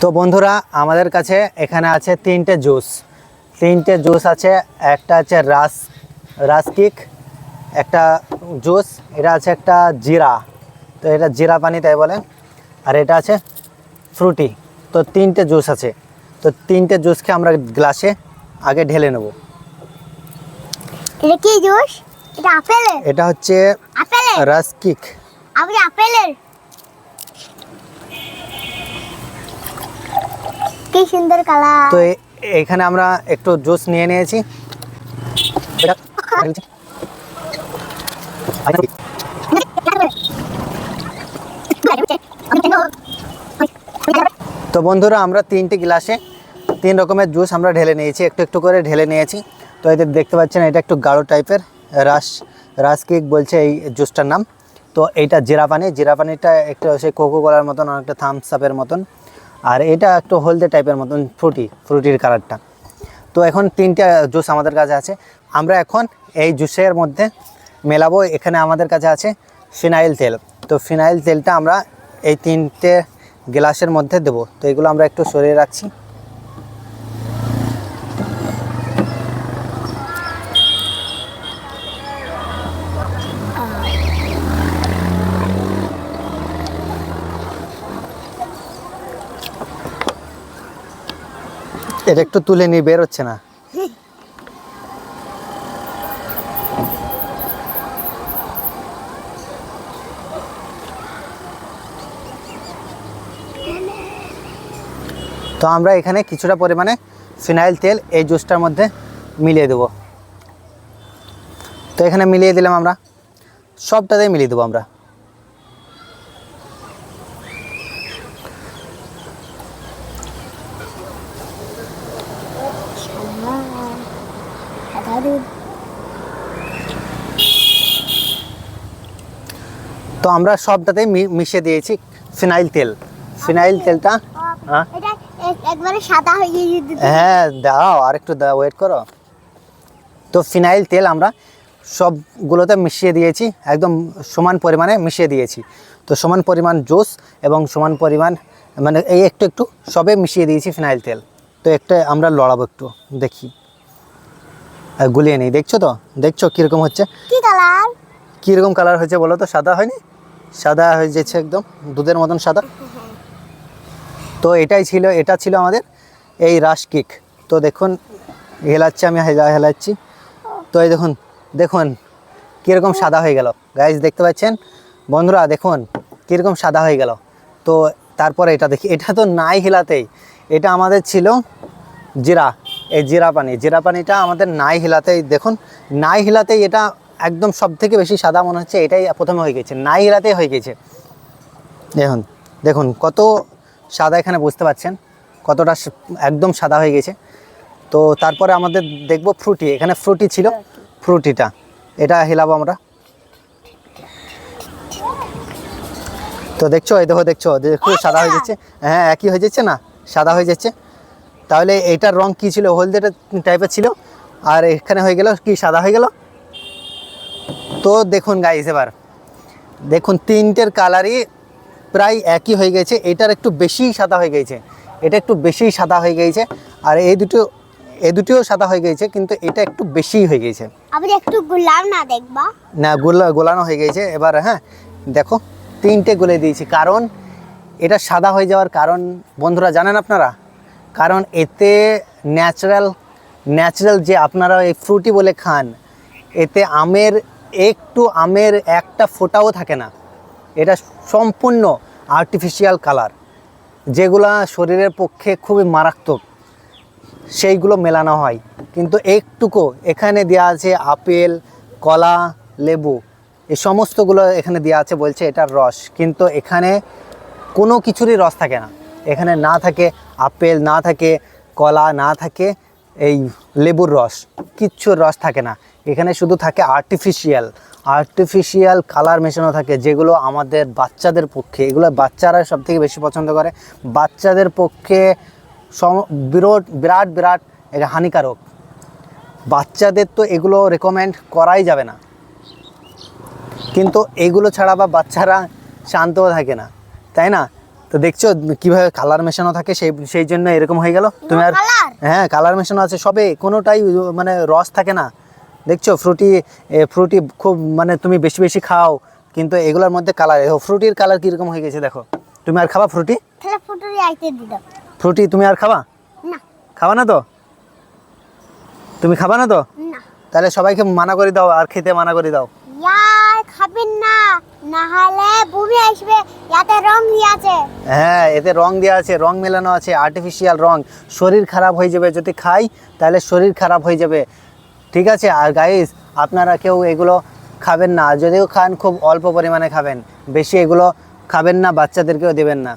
তো বন্ধুরা আমাদের কাছে এখানে আছে তিনটে জুস। তিনটে জুস আছে একটা আছে রাস রাসকিক একটা জুস এটা আছে একটা জিরা। তো এটা জিরা পানি তাই বলে আর এটা আছে ফ্রুটি। তো তিনটে জুস আছে। তো তিনটে জুসকে আমরা গ্লাসে আগে ঢেলে নেব। এটা কি জুস? এটা আপেলের? এটা হচ্ছে আপেলের? রাসকিক আপেলের? কি সুন্দর কালার। তো এখানে আমরা একটু জুস নিয়ে নিয়েছি। তো বন্ধুরা, আমরা তিনটে গ্লাসে তিন রকমের জুস আমরা ঢেলে নিয়েছি। একটু একটু করে ঢেলে নিয়েছি। তো এদের দেখতে পাচ্ছেন, এটা একটু গাঢ় টাইপের রাস রাস কেক বলছে এই জুসটার নাম। তো এইটা জিরা পানি জিরা পানিটা একটু সেই কোকো কলার মতন, অনেকটা থামস আপের মতন। আর এটা একটু হলদে টাইপের মতন ফ্রুটি ফ্রুটির কালারটা তো এখন তিনটা জুস আমাদের কাছে আছে। আমরা এখন এই জুসের মধ্যে মেলাবো। এখানে আমাদের কাছে আছে ফিনাইল তেল। তো ফিনাইল তেলটা আমরা এই তিনটে গ্লাসের মধ্যে দেবো। তো এগুলো আমরা একটু সরিয়ে রাখছি। এটা একটু তুলে নিয়ে বের হচ্ছে না। তো আমরা এখানে কিছুটা পরিমাণে ফিনাইল তেল এই জুসটার মধ্যে মিলিয়ে দেবো। তো এখানে মিলিয়ে দিলাম আমরা। সবটাতেই মিলিয়ে দেবো আমরা। তো আমরা সবটাতেই মি- মিশিয়ে দিয়েছি ফিনাইল তেল। ফিনাইল তেলটা হ্যাঁ? হয়ে হ্যাঁ দাও আর একটু দাও ওয়েট করো। তো ফিনাইল তেল আমরা সবগুলোতে মিশিয়ে দিয়েছি একদম সমান পরিমাণে মিশিয়ে দিয়েছি। তো সমান পরিমাণ জুস এবং সমান পরিমাণ মানে এই একটু একটু সবে মিশিয়ে দিয়েছি ফিনাইল তেল। তো একটা আমরা লড়াবো একটু দেখি। গুলিয়ে নিই দেখছ তো? দেখছ কীরকম হচ্ছে? কি কালার কীরকম কালার হয়েছে বলো তো? সাদা হয়নি? সাদা হয়ে যাচ্ছে একদম। দুধের মতন সাদা। তো এটাই ছিল, এটা ছিল আমাদের এই রাস কেক তো দেখুন, হেলাচ্ছি আমি, হেলা, হেলাচ্ছি। তো এই দেখুন দেখুন, কীরকম সাদা হয়ে গেল। গাইজ দেখতে পাচ্ছেন? বন্ধুরা, দেখুন, কীরকম সাদা হয়ে গেল। তো তারপরে এটা দেখি, এটা তো নাই হেলাতেই। এটা আমাদের ছিল জিরা, এই জিরা পানি। জিরা পানিটা আমাদের নাই হেলাতেই, দেখুন, নাই হেলাতেই এটা একদম সব থেকে বেশি সাদা মনে হচ্ছে, এটাই প্রথমে হয়ে গেছে। নাই হিলাতেই হয়ে গেছে। দেখুন দেখুন, কত সাদা এখানে বুঝতে পাচ্ছেন, কতটা একদম সাদা হয়ে গেছে। তো তারপরে আমাদের দেখব ফ্রুটি, এখানে ফ্রুটি ছিল, ফ্রুটিটা। এটা হেলাবো আমরা। তো দেখছ, এই দেখো, দেখছ দেখো সাদা হয়ে যাচ্ছে। হ্যাঁ একই হয়ে যাচ্ছে না, সাদা হয়ে যাচ্ছে। তাহলে এইটার রং কি ছিল? হলদে টাইপের ছিল। আর এখানে হয়ে গেল কি? সাদা হয়ে গেল। তো দেখুন গাইস এবার। দেখুন তিনটের কালারই প্রায় একই হয়ে গেছে। এটার একটু বেশি সাদা হয়ে গেছে। এটা একটু বেশি সাদা হয়ে গেছে। আর এই দুটো এই দুটিও সাদা হয়ে গেছে কিন্তু এটা একটু বেশি হয়ে গেছে। আপনি একটু গুলাম না দেখবা? না গোলা গোলানো হয়ে গেছে। এবার হ্যাঁ দেখো তিনটে গলে দিয়েছি। কারণ এটা সাদা হয়ে যাওয়ার কারণ বন্ধুরা জানেন আপনারা? কারণ এতে ন্যাচারাল ন্যাচারাল যে আপনারা এই ফ্রুটি বলে খান এতে আমের একটু আমের একটা ফোঁটাও থাকে না। এটা সম্পূর্ণ আর্টিফিশিয়াল কালার যেগুলা শরীরের পক্ষে খুবই মারাত্মক, সেইগুলো মেলানো হয়। কিন্তু একটুকু এখানে দেওয়া আছে আপেল, কলা, লেবু, এই সমস্তগুলো এখানে দেওয়া আছে বলছে এটার রস। কিন্তু এখানে কোনো কিছুরই রস থাকে না। এখানে না থাকে আপেল, না থাকে কলা, না থাকে এই লেবুর রস কিচ্ছুর রস থাকে না। এখানে শুধু থাকে আর্টিফিশিয়াল আর্টিফিশিয়াল কালার মেশানো থাকে, যেগুলো আমাদের বাচ্চাদের পক্ষে, এগুলো বাচ্চারা সব থেকে বেশি পছন্দ করে। বাচ্চাদের পক্ষে সম- বিরাট বিরাট বিরাট এটা হানিকারক। বাচ্চাদের তো এগুলো রেকমেন্ড করাই যাবে না। কিন্তু এগুলো ছাড়া বা বাচ্চারা শান্তও থাকে না। তাই না? তো দেখছ কীভাবে কালার মেশানো থাকে সেই সেই জন্য এরকম হয়ে গেল। তুমি আর হ্যাঁ কালার মেশানো আছে সবে কোনোটাই মানে রস থাকে না। দেখছ ফ্রুটি ফ্রুটি খুব মানে তুমি বেশি বেশি খাও কিন্তু এগুলোর মধ্যে কালার ফ্রুটির কালার কীরকম হয়ে গেছে দেখো। তুমি আর খাবা ফ্রুটি ফ্রুটি তুমি আর খাবা? না। খাবা না তো? তুমি খাবা না তো? না। তাহলে সবাইকে মানা করে দাও আর খেতে মানা করে দাও। খাবেন না। না ভূমি আসবে, ইয়াতে রং দিয়ে আছে। হ্যাঁ এতে রং দেওয়া আছে, রং মেলানো আছে আর্টিফিশিয়াল রং। শরীর খারাপ হয়ে যাবে যদি খাই, তাহলে শরীর খারাপ হয়ে যাবে। ঠিক আছে? আর গাইস আপনারা কেউ এগুলো খাবেন না। যদিও খান, খুব অল্প পরিমাণে খাবেন। বেশি এগুলো খাবেন না, বাচ্চাদেরকেও দেবেন না।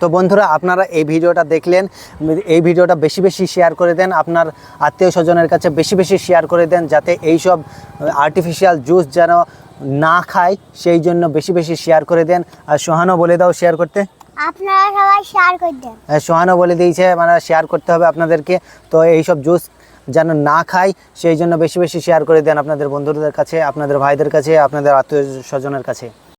তো বন্ধুরা আপনারা এই ভিডিওটা দেখলেন এই ভিডিওটা বেশি বেশি শেয়ার করে দেন আপনার আত্মীয় স্বজনের কাছে বেশি বেশি শেয়ার করে দেন যাতে এই সব আর্টিফিশিয়াল জুস যেন না খায় সেই জন্য বেশি বেশি শেয়ার করে দেন। আর সোহানও বলে দাও শেয়ার করতে। আপনারা সবাই শেয়ার করে দেন। হ্যাঁ, সোহানও বলে দিয়েছে মানে শেয়ার করতে হবে আপনাদেরকে। তো এই সব জুস যেন না খায় সেই জন্য বেশি বেশি শেয়ার করে দেন আপনাদের বন্ধুদের কাছে আপনাদের ভাইদের কাছে আপনাদের আত্মীয় স্বজনের কাছে।